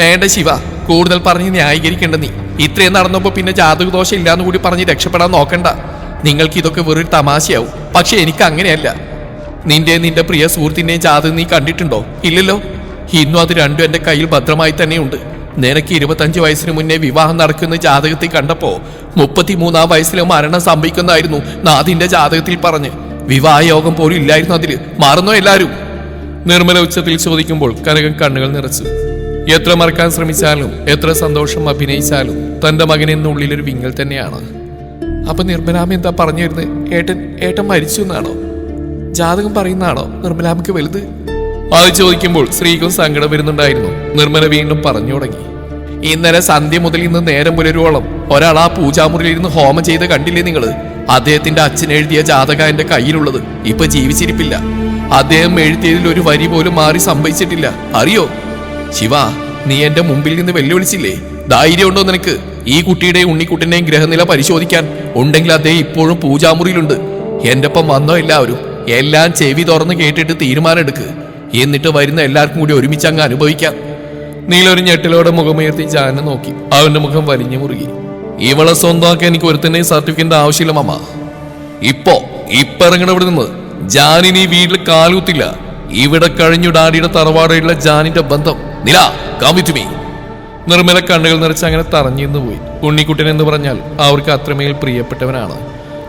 വേണ്ട ശിവ കൂടുതൽ പറഞ്ഞ് ന്യായീകരിക്കേണ്ട നീ. ഇത്രയും നടന്നപ്പോ പിന്നെ ജാതക ദോഷം ഇല്ലാന്ന് കൂടി പറഞ്ഞ് രക്ഷപ്പെടാൻ നോക്കണ്ട. നിങ്ങൾക്ക് ഇതൊക്കെ വെറൊരു തമാശയാവും. പക്ഷെ എനിക്ക് അങ്ങനെയല്ല നിന്റെ നിന്റെ പ്രിയ സുഹൃത്തിന്റെയും ജാതക നീ കണ്ടിട്ടുണ്ടോ? ഇല്ലല്ലോ. ഇന്നും അത് രണ്ടും എന്റെ കയ്യിൽ ഭദ്രമായി തന്നെയുണ്ട്. നിനക്ക് ഇരുപത്തഞ്ച് വയസ്സിന് മുന്നേ വിവാഹം നടക്കുന്ന ജാതകത്തിൽ കണ്ടപ്പോ മുപ്പത്തിമൂന്നാം വയസ്സിൽ മരണം സംഭവിക്കുന്നതായിരുന്നു നാദിന്റെ ജാതകത്തിൽ പറഞ്ഞ്. വിവാഹയോഗം പോലും ഇല്ലായിരുന്നു അതിൽ മാറുന്നോ എല്ലാരും? നിർമ്മല ഉച്ചത്തിൽ ചോദിക്കുമ്പോൾ കനകൻ കണ്ണുകൾ നിറച്ചു. എത്ര മറക്കാൻ ശ്രമിച്ചാലും എത്ര സന്തോഷം അഭിനയിച്ചാലും തന്റെ മകനെന്നുള്ളിലൊരു വിങ്ങൽ തന്നെയാണ്. അപ്പൊ നിർമ്മലാമ എന്താ പറഞ്ഞു ഏട്ടൻ ഏട്ടൻ മരിച്ചു എന്നാണോ? ജാതകം പറയുന്നതാണോ? നിർമ്മലാമയ്ക്ക് വലുത്? അത് ചോദിക്കുമ്പോൾ സ്ത്രീക്കും സങ്കടം വരുന്നുണ്ടായിരുന്നു. നിർമ്മല വീണ്ടും പറഞ്ഞു തുടങ്ങി. ഇന്നലെ സന്ധ്യ മുതൽ ഇന്ന് നേരം പുലരുവോളം ഒരാൾ ആ പൂജാമുറിയിൽ ഇരുന്ന് ഹോമം ചെയ്ത് കണ്ടില്ലേ നിങ്ങൾ? അദ്ദേഹത്തിന്റെ അച്ഛൻ എഴുതിയ ജാതക എന്റെ കയ്യിലുള്ളത്. ഇപ്പൊ ജീവിച്ചിരിപ്പില്ല. അദ്ദേഹം എഴുതിയതിൽ ഒരു വരി പോലും മാറി സംഭവിച്ചിട്ടില്ല. അറിയോ? ശിവ നീ എന്റെ മുമ്പിൽ നിന്ന് വെല്ലുവിളിച്ചില്ലേ? ധൈര്യമുണ്ടോ നിനക്ക്? ഈ കുട്ടിയുടെയും ഉണ്ണിക്കുട്ടിന്റെയും ഗ്രഹനില പരിശോധിക്കാൻ ഉണ്ടെങ്കിൽ അദ്ദേഹം ഇപ്പോഴും പൂജാമുറിയിലുണ്ട്. എന്റെ ഒപ്പം വന്നോ എല്ലാവരും. എല്ലാം ചെവി തുറന്ന് കേട്ടിട്ട് തീരുമാനം എടുക്ക് എന്നിട്ട് വരുന്ന എല്ലാവർക്കും കൂടി ഒരുമിച്ച് അങ്ങ് അനുഭവിക്കാം. നീലൊരു ഞെട്ടിലോടെ മുഖമുയർത്തി ജാനെ നോക്കി. അവന്റെ മുഖം വലിഞ്ഞു മുറുകി. ഇവളെ സ്വന്തമാക്കാൻ എനിക്ക് ഒരുത്തന്നെയും സർട്ടിഫിക്കറ്റ് ആവശ്യമില്ല മാമ. ഇപ്പോ ഇപ്പൊ ഇറങ്ങണ ഇവിടെ നിന്ന്. ജാനിനി വീട്ടിൽ കാലുത്തില്ല ഇവിടെ കഴിഞ്ഞു ഡാഡിയുടെ തറവാടയുള്ള ജാനിന്റെ ബന്ധം. നില കാമിറ്റുമി നിർമ്മല കണ്ണുകൾ നിറച്ച് അങ്ങനെ തറഞ്ഞിന്ന് പോയി. ഉണ്ണിക്കുട്ടൻ എന്ന് പറഞ്ഞാൽ അവർക്ക് അത്രമേൽ പ്രിയപ്പെട്ടവനാണ്.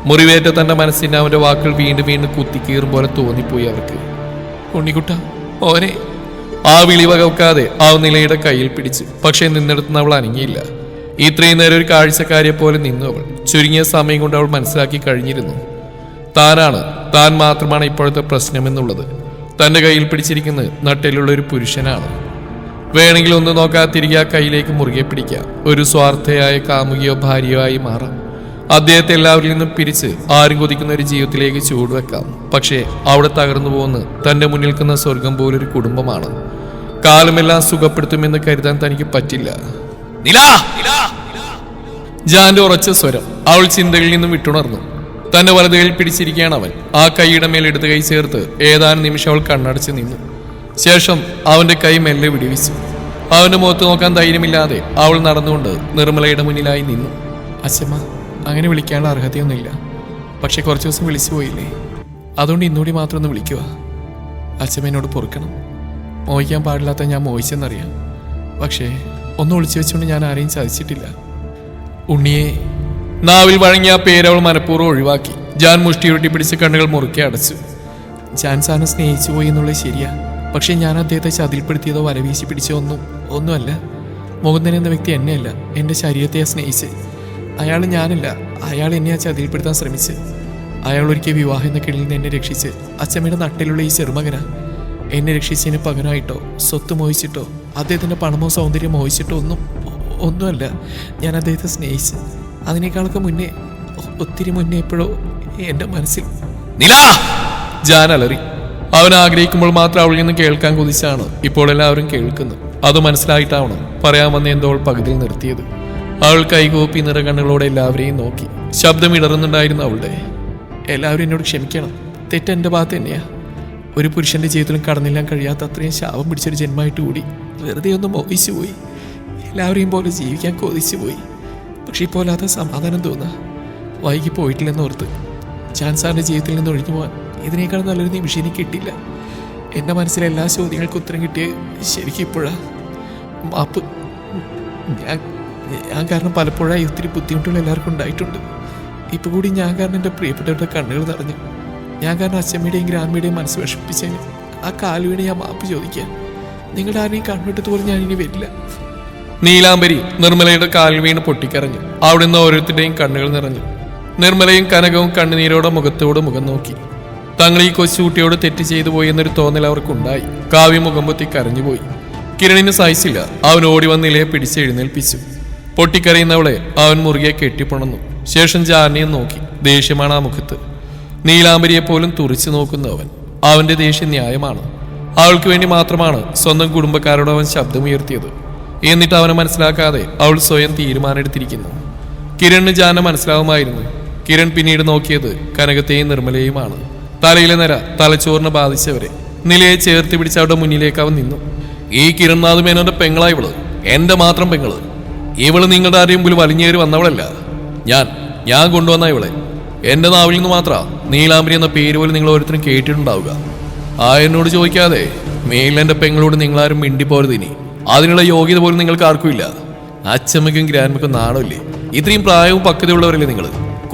മുറിവേറ്റ തന്റെ മനസ്സിന്റെ അവന്റെ വാക്കുകൾ വീണ്ടും വീണ്ടും കുത്തിക്കീറും പോലെ തോന്നിപ്പോയി അവർക്ക്. ഉണ്ണിക്കുട്ട ഓനെ. ആ വിളി വകവെക്കാതെ ആ നിലയുടെ കയ്യിൽ പിടിച്ച്. പക്ഷേ നിന്നിടത്തുനിന്ന് അവൾ അനങ്ങിയില്ല. ഇത്രയും നേരം ഒരു കാഴ്ചക്കാരിയെ പോലെ നിന്നു അവൾ. ചുരുങ്ങിയ സമയം കൊണ്ട് അവൾ മനസ്സിലാക്കി കഴിഞ്ഞിരുന്നു. താനാണ് താൻ മാത്രമാണ് ഇപ്പോഴത്തെ പ്രശ്നമെന്നുള്ളത്. തന്റെ കയ്യിൽ പിടിച്ചിരിക്കുന്നത് നട്ടിലുള്ള ഒരു പുരുഷനാണ്. വേണമെങ്കിൽ ഒന്ന് നോക്കാതെ തിരികെ ആ കയ്യിലേക്ക് മുറുകെ പിടിക്കാം. ഒരു സ്വാർത്ഥയായ കാമുകിയോ ഭാര്യയോ ആയി മാറാം. അദ്ദേഹത്തെ എല്ലാവരിൽ നിന്നും പിരിച്ച് ആരും കൊതിക്കുന്ന ഒരു ജീവിതത്തിലേക്ക് ചൂടുവെക്കാം പക്ഷേ അവിടെ തകർന്നു പോകുന്ന തന്റെ മുന്നിൽ നിൽക്കുന്ന സ്വർഗം പോലൊരു കുടുംബമാണ്. കാലമെല്ലാം സുഖപ്പെടുത്തുമെന്ന് കരുതാൻ തനിക്ക് പറ്റില്ല. ജാന്റെ ഉറച്ച സ്വരം അവൾ ചിന്തകളിൽ നിന്നും വിട്ടുണർന്നു. തന്റെ വലതുകയിൽ പിടിച്ചിരിക്കുകയാണ് അവൻ. ആ കൈയുടെ മേൽ എടുത്ത് കൈ ചേർത്ത് ഏതാനും നിമിഷം അവൾ കണ്ണടച്ച് നിന്നു. ശേഷം അവന്റെ കൈ മെല്ലെ വിടിവിച്ചു. അവന്റെ മുഖത്ത് നോക്കാൻ ധൈര്യമില്ലാതെ അവൾ നടന്നുകൊണ്ട് നിർമ്മലയുടെ മുന്നിലായി നിന്നു. അച്ഛമ്മ അങ്ങനെ വിളിക്കാനുള്ള അർഹതയൊന്നുമില്ല. പക്ഷെ കുറച്ച് ദിവസം വിളിച്ചു പോയില്ലേ? അതുകൊണ്ട് ഇന്നുകൂടി മാത്രം ഒന്ന് വിളിക്കുക അച്ഛമ്മ എന്നോട് പൊറുക്കണം. മോഹിക്കാൻ പാടില്ലാത്ത ഞാൻ മോഹിച്ചെന്നറിയാം. പക്ഷേ ഒന്ന് ഒളിച്ചു വെച്ചുകൊണ്ട് ഞാൻ ആരെയും ചതിച്ചിട്ടില്ല. ഉണ്ണിയെ നാവിൽ വഴങ്ങിയ പേരവൾ മനഃപൂർവം ഒഴിവാക്കി. ജാൻ മുഷ്ടിയുരുട്ടി പിടിച്ച് കണ്ണുകൾ മുറുക്കി അടച്ചു. ജാൻ സാറിനെ സ്നേഹിച്ചു പോയി എന്നുള്ളത് ശരിയാ. പക്ഷെ ഞാൻ അദ്ദേഹത്തെ ചതിൽപ്പെടുത്തിയതോ വരവീശി പിടിച്ചോ ഒന്നും ഒന്നുമല്ല. മുകുന്ദൻ എന്ന വ്യക്തി എന്നെയല്ല എന്റെ ശരീരത്തെ സ്നേഹിച്ച് അയാൾ ഞാനല്ല അയാൾ എന്നെ ആ ചതിൽപ്പെടുത്താൻ ശ്രമിച്ച് അയാൾ ഒരിക്കൽ വിവാഹം എന്ന കീഴിൽ നിന്ന് എന്നെ രക്ഷിച്ച് അച്ഛമ്മയുടെ നട്ടിലുള്ള ഈ ചെറുമകന. എന്നെ രക്ഷിച്ചതിന് പകരമായിട്ടോ സ്വത്ത് മോഹിച്ചിട്ടോ അദ്ദേഹത്തിന്റെ പണമോ സൗന്ദര്യം മോഹിച്ചിട്ടോ ഒന്നും ഒന്നുമല്ല ഞാൻ അദ്ദേഹത്തെ സ്നേഹിച്ച് അതിനേക്കാളൊക്കെ മുന്നേ ഒത്തിരി മുന്നേ എപ്പോഴോ എന്റെ മനസ്സിൽ നില! ജാൻ അലറി അവൻ ആഗ്രഹിക്കുമ്പോൾ മാത്രം അവളിൽ നിന്ന് കേൾക്കാൻ കുതിച്ചാണ്. ഇപ്പോൾ എല്ലാവരും കേൾക്കുന്നത് അത് മനസ്സിലായിട്ടാവണം. പറയാൻ വന്ന എന്തോ അവൾ പകുതിയിൽ നിർത്തിയത്. അവൾ കൈകോപ്പി നിറകണ്ണുകളോടെ എല്ലാവരെയും നോക്കി. ശബ്ദം ഇടറുന്നുണ്ടായിരുന്നു അവളുടെ. എല്ലാവരും എന്നോട് ക്ഷമിക്കണം. തെറ്റ് എന്റെ ഭാഗത്ത് തന്നെയാ. ഒരു പുരുഷന്റെ ജീവിതത്തിലും കടന്നില്ലാൻ കഴിയാത്ത അത്രയും ശാപം പിടിച്ചൊരു ജന്മമായിട്ട് കൂടി വെറുതെ ഒന്ന് മോഹിച്ചു പോയി. എല്ലാവരെയും പോലെ ജീവിക്കാൻ കൊതിച്ചു പോയി. പക്ഷെ ഇപ്പോൾ സമാധാനം തോന്നുക വൈകി പോയിട്ടില്ലെന്ന് ഓർത്ത്. ചാൻസാറിന്റെ ജീവിതത്തിൽ നിന്ന് ഒഴിഞ്ഞു പോകാൻ ഇതിനേക്കാൾ നല്ലൊരു നിമിഷം എനിക്ക് കിട്ടില്ല എന്റെ മനസ്സിലെ എല്ലാ ചോദ്യങ്ങൾക്കും ഉത്തരം കിട്ടിയ ശരിക്കും ഇപ്പോഴാ. മാപ്പ് ഞാൻ ഞാൻ കാരണം പലപ്പോഴായി ഒത്തിരി ബുദ്ധിമുട്ടുകൾ എല്ലാവർക്കും ഉണ്ടായിട്ടുണ്ട്. ഇപ്പോൾ കൂടി ഞാൻ കാരണം എന്റെ പ്രിയപ്പെട്ടവരുടെ കണ്ണുകൾ നിറഞ്ഞു. ഞാൻ കാരണം അച്ഛമ്മയുടെയും ഗ്രാമയുടെയും മനസ്സ് വിഷമിപ്പിച്ചതിന് ആ കാലുവീണ് ഞാൻ മാപ്പ് ചോദിക്കാൻ നിങ്ങളുടെ ആരെയും കൺവിട്ടത് പോലും ഞാൻ ഇനി വരില്ല. നീലാംബരി നിർമ്മലയുടെ കാലിൽ വീണ് പൊട്ടിക്കരഞ്ഞു. അവിടുന്ന് ഓരോരുത്തരുടെയും കണ്ണുകൾ നിറഞ്ഞു. നിർമ്മലയും കനകവും കണ്ണുനീരോടെ മുഖത്തോട് മുഖം നോക്കി. തങ്ങൾ ഈ കൊച്ചുകുട്ടിയോട് തെറ്റ് ചെയ്തു പോയി എന്നൊരു തോന്നൽ അവർക്കുണ്ടായി. കാവ്യ മുഖം പൊത്തി കരഞ്ഞുപോയി. കിരണിന് സഹിച്ചില്ല. അവൻ ഓടി വന്ന് ഇലയെ പിടിച്ച് എഴുന്നേൽപ്പിച്ചു. പൊട്ടിക്കരയുന്നവളെ അവൻ മുറുകെ കെട്ടിപ്പുണന്നു ശേഷം ജാനിയെ നോക്കി. ദേഷ്യമാണ് ആ മുഖത്ത്. നീലാംബരിയെ പോലും തുറിച്ചു നോക്കുന്ന അവൻ. അവന്റെ ദേഷ്യം ന്യായമാണ്. അവൾക്ക് വേണ്ടി മാത്രമാണ് സ്വന്തം കുടുംബക്കാരോട് അവൻ ശബ്ദമുയർത്തിയത്. എന്നിട്ട് അവനെ മനസ്സിലാക്കാതെ അവൾ സ്വയം തീരുമാനമെടുത്തിരിക്കുന്നു. കിരണിന് ജാന മനസ്സിലാവുമായിരുന്നു. കിരൺ പിന്നീട് നോക്കിയത് കനകത്തെയും നിർമ്മലയുമാണ്. തലയിലെ നിര തലച്ചോറിന് ബാധിച്ചവരെ. നിലയെ ചേർത്ത് പിടിച്ച് അവരുടെ മുന്നിലേക്ക് അവൻ നിന്നു. ഈ കിരൺനാഥ് മേനോന്റെ പെങ്ങളാ ഇവൾ. എന്റെ മാത്രം പെങ്ങൾ. ഇവൾ നിങ്ങളുടെ ആരെയും മുമ്പിൽ വലിഞ്ഞേറി വന്നവളല്ല. ഞാൻ ഞാൻ കൊണ്ടുവന്ന ഇവളെ. എന്റെ നാവിൽ നിന്ന് മാത്ര നീലാംബരി എന്ന പേര് പോലും നിങ്ങൾ ഓരോരുത്തരും കേട്ടിട്ടുണ്ടാവുക. ആ എന്നോട് ചോദിക്കാതെ മേലിൽ എന്റെ പെങ്ങളോട് നിങ്ങളാരും മിണ്ടിപ്പോരുത് ഇനി അതിനുള്ള യോഗ്യത പോലും നിങ്ങൾക്ക് ആർക്കും ഇല്ല. അച്ഛമ്മയ്ക്കും ഗ്രാൻമയ്ക്കും നാണമില്ലേ? ഇത്രയും പ്രായവും പക്വതയുള്ളവരല്ലേ നിങ്ങൾ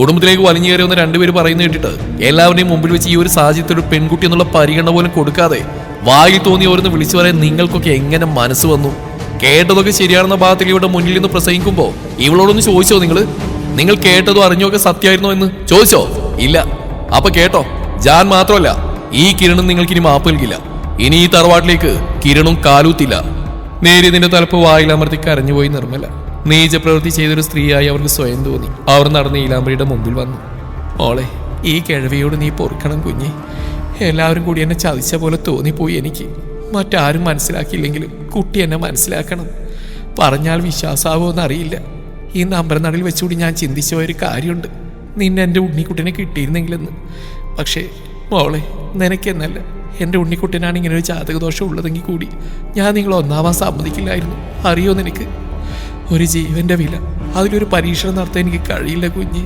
കുടുംബത്തിലേക്ക് വലിഞ്ഞു വന്ന രണ്ടുപേര് പറയുന്ന കേട്ടിട്ട് എല്ലാവരുടെയും മുമ്പിൽ വെച്ച് ഈ ഒരു സാഹചര്യത്തിൽ ഒരു പെൺകുട്ടി എന്നുള്ള പരിഗണന പോലും കൊടുക്കാതെ വായി തോന്നി ഓരോന്ന് വിളിച്ചു പറയാൻ നിങ്ങൾക്കൊക്കെ എങ്ങനെ മനസ്സ് വന്നു? കേട്ടതൊക്കെ ശരിയാണെന്ന ഭാഗത്തിൽ ഇവിടെ മുന്നിൽ നിന്ന് പ്രസംഗിക്കുമ്പോ ഇവളോടൊന്ന് ചോദിച്ചോ നിങ്ങൾ നിങ്ങൾ കേട്ടതോ അറിഞ്ഞോ ഒക്കെ സത്യമായിരുന്നോ എന്ന്? ചോദിച്ചോ? ഇല്ല. അപ്പൊ കേട്ടോ. ജാൻ മാത്രമല്ല ഈ കിരണും നിങ്ങൾക്ക് ഇനി മാപ്പ് നൽകില്ല. ഇനി ഈ തറവാട്ടിലേക്ക് കിരണും കാലൂത്തില്ല. നേരിയതിന്റെ തലപ്പ് വായിലമർത്തി കരഞ്ഞുപോയി നിർമ്മല. നീച പ്രവൃത്തി ചെയ്തൊരു സ്ത്രീയായി അവർക്ക് സ്വയം തോന്നി. അവർ നടന്ന് ഈലാമ്പരിയുടെ മുമ്പിൽ വന്നു. ഓളെ ഈ കിഴവിയോട് നീ പൊറുക്കണം കുഞ്ഞി. എല്ലാവരും കൂടി എന്നെ ചതിച്ച പോലെ തോന്നിപ്പോയി എനിക്ക്. മറ്റാരും മനസ്സിലാക്കിയില്ലെങ്കിലും കുട്ടി എന്നെ മനസ്സിലാക്കണം. പറഞ്ഞാൽ വിശ്വാസാവോന്ന് അറിയില്ല ഈ നമ്പരനടിൽ വെച്ചുകൂടി ഞാൻ ചിന്തിച്ച ഒരു കാര്യമുണ്ട്. നിന്നെ എന്റെ ഉണ്ണിക്കുട്ടിനെ കിട്ടിയിരുന്നെങ്കിലെന്ന്. പക്ഷേ മോളെ നിനക്കെന്നല്ല. എന്റെ ഉണ്ണിക്കുട്ടിനാണ് ഇങ്ങനെ ഒരു ജാതകദോഷം ഉള്ളതെങ്കിൽ കൂടി ഞാൻ നിങ്ങൾ ഒന്നാവാൻ സമ്മതിക്കില്ലായിരുന്നു. അറിയോ നിനക്ക്? ഒരു ജീവന്റെ വില. അതിലൊരു പരീക്ഷണം നടത്താൻ എനിക്ക് കഴിയില്ല കുഞ്ഞി.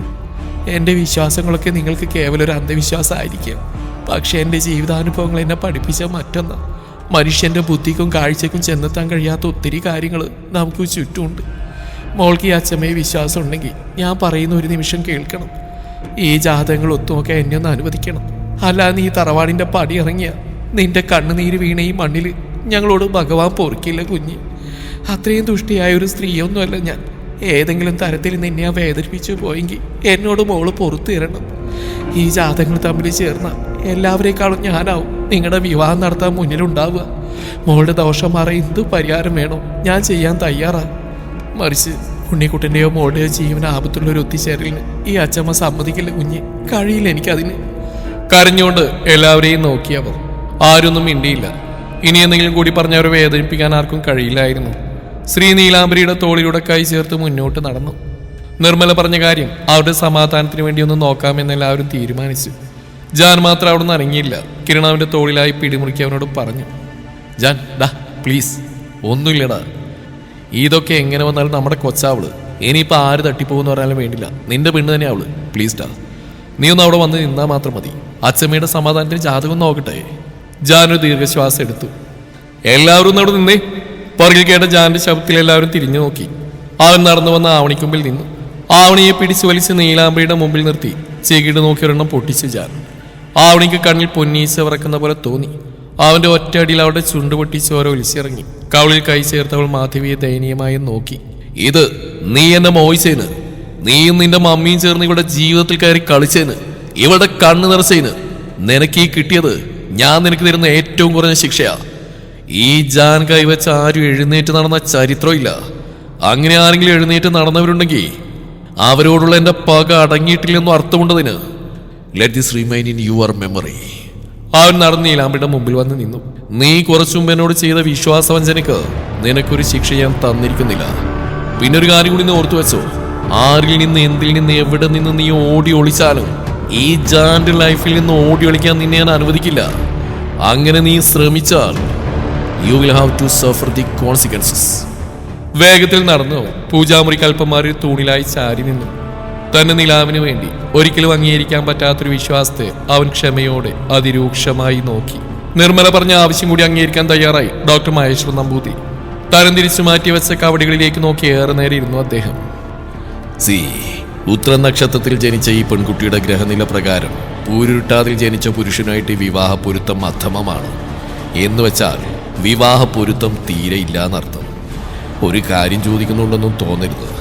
എന്റെ വിശ്വാസങ്ങളൊക്കെ നിങ്ങൾക്ക് കേവലം ഒരു അന്ധവിശ്വാസമായിരിക്കാം. പക്ഷേ എന്റെ ജീവിതാനുഭവങ്ങൾ എന്നെ പഠിപ്പിച്ച മറ്റൊന്ന്. മനുഷ്യന്റെ ബുദ്ധിക്കും കാഴ്ചക്കും ചെന്നെത്താൻ കഴിയാത്ത ഒത്തിരി കാര്യങ്ങൾ നമുക്ക് ചുറ്റുമുണ്ട്. മോൾക്ക് ഈ അച്ഛമ്മയെ വിശ്വാസം ഉണ്ടെങ്കിൽ ഞാൻ പറയുന്ന ഒരു നിമിഷം കേൾക്കണം. ഈ ജാതകങ്ങൾ ഒത്തുമൊക്കെ എന്നെ ഒന്ന് അനുവദിക്കണം. അല്ലാതെ നീ തറവാടിന്റെ പടി ഇറങ്ങിയ നിന്റെ കണ്ണുനീര് വീണ ഈ മണ്ണിൽ ഞങ്ങളോട് ഭഗവാൻ പൊറുക്കില്ല കുഞ്ഞ്. അത്രയും ദുഷ്ടിയായ ഒരു സ്ത്രീയൊന്നുമല്ല ഞാൻ. ഏതെങ്കിലും തരത്തിൽ നിന്നെ വേദനിപ്പിച്ചു പോയെങ്കിൽ എന്നോട് മോൾ പുറത്തു തരണം ഈ ജാതകങ്ങൾ തമ്മിൽ ചേർന്ന എല്ലാവരെക്കാളും ഞാനാവും. നിങ്ങളുടെ വിവാഹം നടത്താൻ മുന്നിലുണ്ടാവുക. മോളുടെ ദോഷം മാറി എന്ത് പരിഹാരം വേണോ? ഞാൻ ചെയ്യാൻ തയ്യാറാ മറിച്ച് ഉണ്ണിക്കുട്ടന്റെയോ മോളുടെയോ ജീവന ആപത്തുള്ള ഒരു ഒത്തിച്ചേരലിന് ഈ അച്ഛമ്മ സമ്മതിക്കില്ല കുഞ്ഞ്. കഴിയില്ല എനിക്കതിന്. കരഞ്ഞുകൊണ്ട് എല്ലാവരെയും നോക്കിയവർ. ആരൊന്നും മിണ്ടിയില്ല. ഇനി എന്തെങ്കിലും കൂടി പറഞ്ഞവരെ വേദനിപ്പിക്കാൻ ആർക്കും കഴിയില്ലായിരുന്നു. ശ്രീ നീലാംബരിയുടെ തോളിലൂടെ കൈ ചേർത്ത് മുന്നോട്ട് നടന്നു. നിർമ്മല പറഞ്ഞ കാര്യം അവരുടെ സമാധാനത്തിന് വേണ്ടി ഒന്ന് നോക്കാമെന്ന് എല്ലാവരും തീരുമാനിച്ചു. ജാൻ മാത്രം അവിടെ നിന്ന് ഇറങ്ങിയില്ല. കിരൺ അവന്റെ തോളിലായി പിടിമുറുക്കി അവനോട് പറഞ്ഞു ജാൻ ഡാ പ്ലീസ് ഒന്നുമില്ലടാ. ഇതൊക്കെ എങ്ങനെ വന്നാലും നമ്മുടെ കൊച്ചാവൾ. ഇനിയിപ്പോൾ ആര് തട്ടിപ്പോകുന്ന പറഞ്ഞാലും വേണ്ടില്ല നിന്റെ പെണ്ണ് തന്നെ അവൾ. പ്ലീസ് ഡാ നീ ഒന്ന് അവിടെ വന്ന് നിന്നാൽ മാത്രം മതി. അച്ഛമ്മയുടെ സമാധാനത്തിന് ജാതകം നോക്കട്ടെ. ജാനൊരു ദീർഘശ്വാസം എടുത്തു. എല്ലാവരും ഒന്ന് അവിടെ നിന്നേ. പുറകിൽ കേട്ട ജാന്റെ ശബ്ദത്തിൽ എല്ലാവരും തിരിഞ്ഞു നോക്കി. അവൻ നടന്നു വന്ന ആവണിക്കുമ്പിൽ നിന്നു. ആവണിയെ പിടിച്ചു വലിച്ച് നീലാമ്പയുടെ മുമ്പിൽ നിർത്തി. ചെകിട് നോക്കി ഒരെണ്ണം പൊട്ടിച്ച് ജാൻ. ആവണിക്ക് കണ്ണിൽ പൊന്നീച്ച വിറക്കുന്ന പോലെ തോന്നി. അവന്റെ ഒറ്റയടിയിൽ അവളുടെ ചുണ്ട് പൊട്ടിച്ച് ഓരോ ഒലിച്ചിറങ്ങി. കവളിൽ കൈ ചേർത്തവൾ മാധവിയെ ദയനീയമായി നോക്കി. ഇത് നീ എന്നെ മോയിച്ചേന് നീയും നിന്റെ മമ്മിയും ചേർന്ന് ഇവിടെ ജീവിതത്തിൽ കയറി കളിച്ചേന്. ഇവിടെ കണ്ണു നിറച്ചേന്. നിനക്ക് ഈ കിട്ടിയത് ഞാൻ നിനക്ക് തരുന്ന ഏറ്റവും കുറഞ്ഞ ശിക്ഷയാ. ഈ ജാൻ കൈവച്ച് ആരും എഴുന്നേറ്റ് നടന്ന ചരിത്രമില്ല. അങ്ങനെ ആരെങ്കിലും എഴുന്നേറ്റ് നടന്നവരുണ്ടെങ്കിൽ അവരോടുള്ള എന്റെ പക അടങ്ങിയിട്ടില്ലെന്നും അർത്ഥമുണ്ടതിന്. Let this remain in your memory അവൻ നടന്ന് നീലാമ്പയുടെ മുമ്പിൽ വന്ന് നിന്നു. നീ കുറച്ചു മുമ്പ് എന്നോട് ചെയ്ത വിശ്വാസവഞ്ചനക്ക് നിനക്കൊരു ശിക്ഷ ഞാൻ തന്നിരിക്കുന്നില്ല. പിന്നെ ഒരു കാര്യം കൂടി നീ ഓർത്തു വെച്ചോ. ആരിൽ നിന്ന് എന്തിൽ നിന്ന് എവിടെ നിന്ന് നീ ഓടി ഒളിച്ചാലും ഈ ജാന്റെ ലൈഫിൽ നിന്ന് ഓടി ഒളിക്കാൻ നിന്നെ ഞാൻ അനുവദിക്കില്ല. അങ്ങനെ നീ ശ്രമിച്ചാൽ you will have to suffer the consequences വേഗത്തിൽ നടന്നു പൂജാമുറി കൽപ്പന്മാരിൽ തൂണിലായി ചാരി നിന്നു. തന്റെ നിലാവിന് വേണ്ടി ഒരിക്കലും അംഗീകരിക്കാൻ പറ്റാത്തൊരു വിശ്വാസത്തെ അവൻ ക്ഷമയോടെ അതിരൂക്ഷമായി നോക്കി. നിർമ്മല പറഞ്ഞ ആവശ്യം കൂടി അംഗീകരിക്കാൻ തയ്യാറായി ഡോക്ടർ മഹേശ്വർ നമ്പൂതിരി. തരം തിരിച്ചു മാറ്റി വെച്ച കവടികളിലേക്ക് നോക്കി ഏറെ നേരെ ഇരുന്നു അദ്ദേഹം. സി ഉത്ര നക്ഷത്രത്തിൽ ജനിച്ച ഈ പെൺകുട്ടിയുടെ ഗ്രഹനില പ്രകാരം പൂരുരുട്ടാതിൽ ജനിച്ച പുരുഷനായിട്ട് വിവാഹ പൊരുത്തം അധമമാണ്. എന്ന് വെച്ചാൽ വിവാഹ പൊരുത്തം തീരെ ഇല്ലാന്നർത്ഥം. ഒരു കാര്യം ചോദിക്കുന്നുണ്ടെന്നും തോന്നരുത്.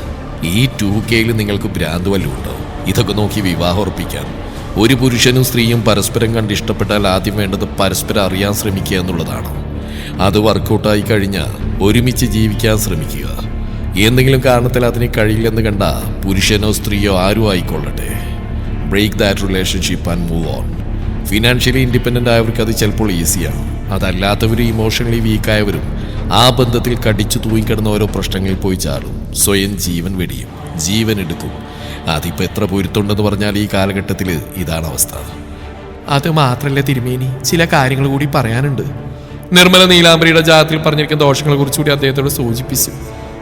ഈ ടു കെയിൽ നിങ്ങൾക്ക് ഭ്രാന്ത് വല്ലതും ഉണ്ടോ? ഇതൊക്കെ നോക്കി വിവാഹം ഉറപ്പിക്കാൻ. ഒരു പുരുഷനും സ്ത്രീയും പരസ്പരം കണ്ട് ഇഷ്ടപ്പെട്ടാൽ ആദ്യം വേണ്ടത് പരസ്പരം അറിയാൻ ശ്രമിക്കുക എന്നുള്ളതാണ്. അത് വർക്കൗട്ടായി കഴിഞ്ഞാൽ ഒരുമിച്ച് ജീവിക്കാൻ ശ്രമിക്കുക. എന്തെങ്കിലും കാരണത്തിൽ അതിന് കഴിയില്ലെന്ന് കണ്ട പുരുഷനോ സ്ത്രീയോ ആരും ആയിക്കൊള്ളട്ടെ. Break that relationship and move on financially independent ആയവർക്ക് അത് ചിലപ്പോൾ ഈസിയാണ് അതല്ലാത്തവരും ഇമോഷണലി വീക്കായവരും ആ ബന്ധത്തിൽ കടിച്ചു തൂങ്ങിക്കിടന്ന ഓരോ പ്രശ്നങ്ങളിൽ പോയി ചാടും. സ്വയം ജീവൻ വെടിയും. ജീവൻ എടുക്കും. അതിപ്പോൾ എത്ര പൊരുത്തുണ്ടെന്ന് പറഞ്ഞാൽ ഈ കാലഘട്ടത്തിൽ ഇതാണ് അവസ്ഥ. അത് മാത്രമല്ല തിരുമേനി ചില കാര്യങ്ങൾ കൂടി പറയാനുണ്ട്. നിർമ്മല നീലാംബരിയുടെ ജാതത്തിൽ പറഞ്ഞിരിക്കുന്ന ദോഷങ്ങളെ കുറിച്ച് കൂടി അദ്ദേഹത്തോട് സൂചിപ്പിച്ചു.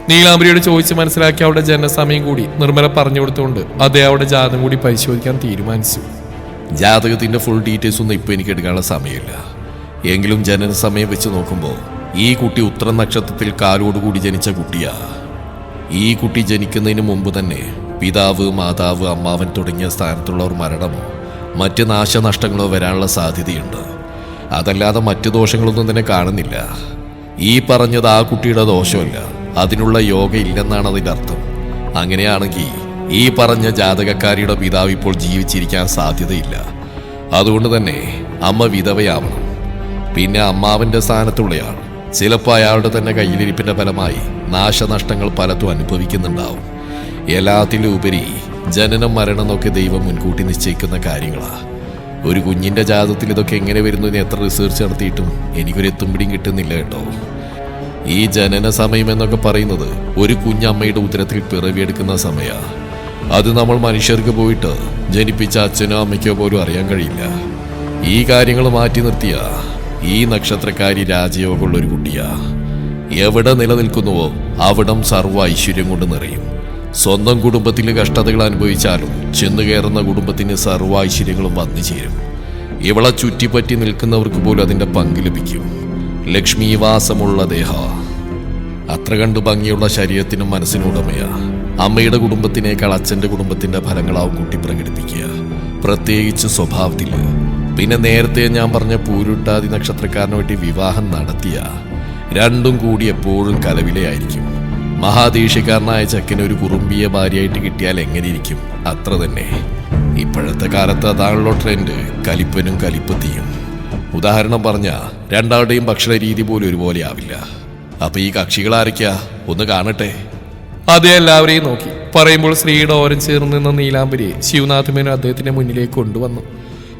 നീലാംബരിയോട് ചോദിച്ച് മനസ്സിലാക്കി അവരുടെ ജനനസമയം കൂടി നിർമ്മല പറഞ്ഞു കൊടുത്തുകൊണ്ട് അദ്ദേഹം അവരുടെ ജാതം കൂടി പരിശോധിക്കാൻ തീരുമാനിച്ചു. ജാതകത്തിന്റെ ഫുൾ ഡീറ്റെയിൽസ് ഒന്നും ഇപ്പോൾ എനിക്ക് എടുക്കാനുള്ള സമയമില്ല. എങ്കിലും ജനന സമയം വെച്ച് നോക്കുമ്പോൾ ഈ കുട്ടി ഉത്തര നക്ഷത്രത്തിൽ കാലോടുകൂടി ജനിച്ച കുട്ടിയാ. ഈ കുട്ടി ജനിക്കുന്നതിന് മുമ്പ് തന്നെ പിതാവ് മാതാവ് അമ്മാവൻ തുടങ്ങിയ സ്ഥാനത്തുള്ളവർ മരണമോ മറ്റ് നാശനഷ്ടങ്ങളോ വരാനുള്ള സാധ്യതയുണ്ട്. അതല്ലാതെ മറ്റു ദോഷങ്ങളൊന്നും തന്നെ കാണുന്നില്ല. ഈ പറഞ്ഞത് ആ കുട്ടിയുടെ ദോഷമല്ല. അതിനുള്ള യോഗ ഇല്ലെന്നാണ് അതിന്റെ അർത്ഥം. അങ്ങനെയാണെങ്കിൽ ഈ പറഞ്ഞ ജാതകക്കാരിയുടെ പിതാവ് ഇപ്പോൾ ജീവിച്ചിരിക്കാൻ സാധ്യതയില്ല. അതുകൊണ്ട് തന്നെ അമ്മ വിധവയാവണം. പിന്നെ അമ്മാവന്റെ സ്ഥാനത്തുള്ളയാൾ. ചിലപ്പോൾ അയാളുടെ തന്നെ കയ്യിലിരിപ്പിന്റെ ഫലമായി നാശനഷ്ടങ്ങൾ പലതും അനുഭവിക്കുന്നുണ്ടാവും. എല്ലാത്തിലും ഉപരി ജനനം മരണം എന്നൊക്കെ ദൈവം മുൻകൂട്ടി നിശ്ചയിക്കുന്ന കാര്യങ്ങളാണ് ഒരു കുഞ്ഞിന്റെ ജാതത്തിൽ ഇതൊക്കെ എങ്ങനെ വരുന്നു എന്ന് എത്ര റിസർച്ച് നടത്തിയിട്ടും എനിക്കൊരു എത്തുമ്പിടിയും കിട്ടുന്നില്ല കേട്ടോ. ഈ ജനന സമയം എന്നൊക്കെ പറയുന്നത് ഒരു കുഞ്ഞമ്മയുടെ ഉദരത്തിൽ പിറവിയെടുക്കുന്ന സമയ. അത് നമ്മൾ മനുഷ്യർക്ക് പോയിട്ട് ജനിപ്പിച്ച അച്ഛനോ അമ്മയ്ക്കോ പോലും അറിയാൻ കഴിയില്ല. ഈ കാര്യങ്ങൾ മാറ്റി നിർത്തിയ ഈ നക്ഷത്രക്കാരി രാജയോഗമുള്ള ഒരു കുട്ടിയാ. എവിടെ നിലനിൽക്കുന്നുവോ അവിടം സർവ ഐശ്വര്യം കൊണ്ട് നിറയും. സ്വന്തം കുടുംബത്തിൽ കഷ്ടതകൾ അനുഭവിച്ചാലും ചെന്നു കയറുന്ന കുടുംബത്തിന് സർവ ഐശ്വര്യങ്ങളും വന്നു ചേരും. ഇവളെ ചുറ്റിപ്പറ്റി നിൽക്കുന്നവർക്ക് പോലും അതിന്റെ പങ്ക് ലഭിക്കും. ലക്ഷ്മീവാസമുള്ള ദേഹ. അത്ര കണ്ട് ഭംഗിയുള്ള ശരീരത്തിനും മനസ്സിനും ഉടമയാ. അമ്മയുടെ കുടുംബത്തിനേക്കാൾ അച്ഛന്റെ കുടുംബത്തിന്റെ ഫലങ്ങളാവും കുട്ടി പ്രകടിപ്പിക്കുക. പ്രത്യേകിച്ച് സ്വഭാവത്തിൽ പിന്നെ നേരത്തെ ഞാൻ പറഞ്ഞ പൂരുട്ടാതി നക്ഷത്രക്കാരന് വേണ്ടി വിവാഹം നടത്തിയ രണ്ടും കൂടി എപ്പോഴും കലവിലയായിരിക്കും മഹാദേഷ്യക്കാരനായ ചെക്കന് ഒരു കുറുമ്പിയ ഭാര്യയായിട്ട് കിട്ടിയാൽ എങ്ങനെയിരിക്കും? അത്ര തന്നെ. ഇപ്പോഴത്തെ കാലത്ത് അതാണല്ലോ ട്രെൻഡ് കലിപ്പനും കലിപ്പത്തിയും. ഉദാഹരണം പറഞ്ഞാൽ രണ്ടാളുടെയും ഭക്ഷണ രീതി പോലും ഒരുപോലെ ആവില്ല. അപ്പൊ ഈ കക്ഷികൾ ആരൊക്കെയാ? ഒന്ന് കാണട്ടെ.
അതേ എല്ലാവരെയും നോക്കി. പറയുമ്പോൾ സ്ത്രീയുടെ ഓരം ചേർന്ന് നിന്ന നീലാംബരിയെ ശിവനാഥ് മേനോൻ അദ്ദേഹത്തിന്റെ മുന്നിലേക്ക് കൊണ്ടുവന്നു.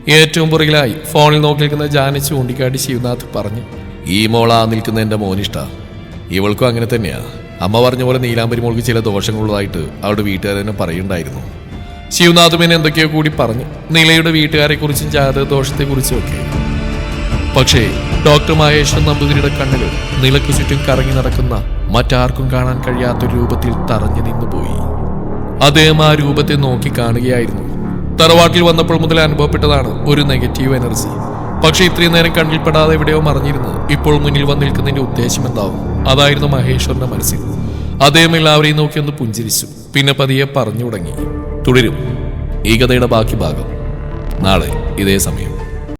ഏറ്റവും പുറകിലായി ഫോണിൽ നോക്കി നിൽക്കുന്ന ജാനെ ചൂണ്ടിക്കാട്ടി ശിവനാഥ് പറഞ്ഞു
ഈ മോള നിൽക്കുന്ന എന്റെ മോനിഷ്ട. ഇവൾക്കും അങ്ങനെ തന്നെയാ. അമ്മ പറഞ്ഞ പോലെ നീലാംബരി മോൾക്ക് ചില ദോഷങ്ങളുള്ളതായിട്ട് അവളുടെ വീട്ടുകാർ തന്നെ പറയുണ്ടായിരുന്നു
ശിവനാഥ് മേനോൻ എന്തൊക്കെയോ കൂടി പറഞ്ഞു നീലയുടെ വീട്ടുകാരെ കുറിച്ചും ജാതക ദോഷത്തെ കുറിച്ചും ഒക്കെ പക്ഷേ ഡോക്ടർ മഹേശ്വരൻ നമ്പൂതിരിയുടെ കണ്ണുകൾ നിലയ്ക്ക് ചുറ്റും കറങ്ങി നടക്കുന്ന മറ്റാർക്കും കാണാൻ കഴിയാത്ത രൂപത്തിൽ തറഞ്ഞു നിന്നുപോയി. അദ്ദേഹം ആ രൂപത്തെ നോക്കി കാണുകയായിരുന്നു. തറവാട്ടിൽ വന്നപ്പോൾ മുതൽ അനുഭവപ്പെട്ടതാണ് ഒരു നെഗറ്റീവ് എനർജി. പക്ഷേ ഇത്രയും നേരം കണ്ണിൽപ്പെടാതെ എവിടെയോ മറിഞ്ഞിരുന്നു. ഇപ്പോൾ മുന്നിൽ വന്ന് നിൽക്കുന്നതിന്റെ ഉദ്ദേശം എന്താവും? അതായിരുന്നു മഹേശ്വരന്റെ മനസ്സിൽ. അദ്ദേഹം എല്ലാവരെയും നോക്കി ഒന്ന് പുഞ്ചിരിച്ചു. പിന്നെ പതിയെ പറഞ്ഞു തുടങ്ങി.
തുടരും. ഈ കഥയുടെ ബാക്കി ഭാഗം. നാളെ ഇതേ സമയം.